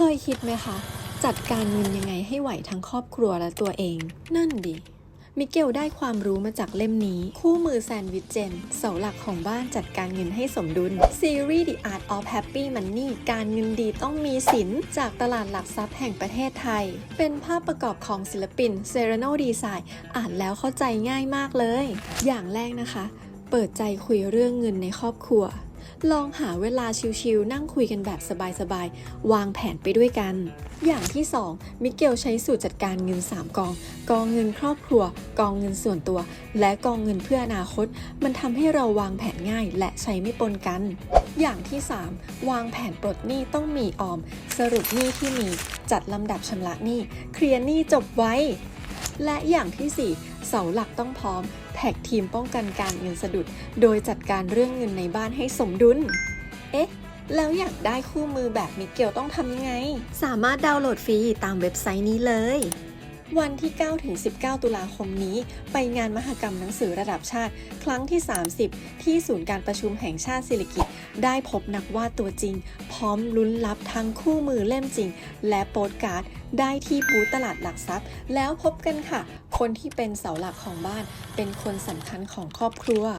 คยคิดไหมคะ จัดการเงินยังไงให้ไหวทั้งครอบครัวและตัวเอง นั่นดิมิเกลได้ความรู้มาจากเล่มนี้ คู่มือแซนวิชเจนเสาหลักของบ้านจัดการเงินให้สมดุลซีรีส์ The Art of Happy Money การเงินดีต้องมีสินจากตลาดหลักทรัพย์แห่งประเทศไทย เป็นภาพประกอบของศิลปินเซเรโนดีไซน์อ่านแล้วเข้าใจง่ายมากเลย อย่างแรกนะคะ เปิดใจคุยเรื่องเงินในครอบครัว ลองหาเวลาชิวๆนั่งคุยกันแบบสบายๆ วางแผนไปด้วยกัน อย่างที่ 2 มิเกลใช้สูตรจัดการเงิน 3 กอง กองเงินครอบครัว กองเงินส่วนตัว และกองเงินเพื่ออนาคต มันทำให้เราวางแผนง่ายและใช้ไม่ปนกัน อย่างที่ 3 วางแผนปลดหนี้ต้องมีออม สรุปหนี้ที่มี จัดลำดับชำระหนี้ เคลียร์หนี้จบไว้ และอย่างที่ 4 เสาหลักต้องพร้อม แท็กทีมป้องกันการเงินสะดุด โดยจัดการเรื่องเงินในบ้านให้สมดุล เอ๊ะ แล้วอยากได้คู่มือแบบมิเกลต้องทำยังไง สามารถดาวน์โหลดฟรีตามเว็บไซต์นี้เลย วันที่9ถึง19 ตุลาคมนี้ ไปงานมหกรรมหนังสือระดับชาติ ครั้งที่ 30 ที่ศูนย์การประชุมแห่งชาติศิริกิติ์ได้พบนักวาดตัวจริง พร้อมลุ้นรับทั้งคู่มือเล่มจริง และโปสการ์ดได้ที่บูธตลาดหลักทรัพย์ แล้วพบกันค่ะ คนที่เป็นเสาหลักของบ้าน เป็นคนสำคัญของครอบครัว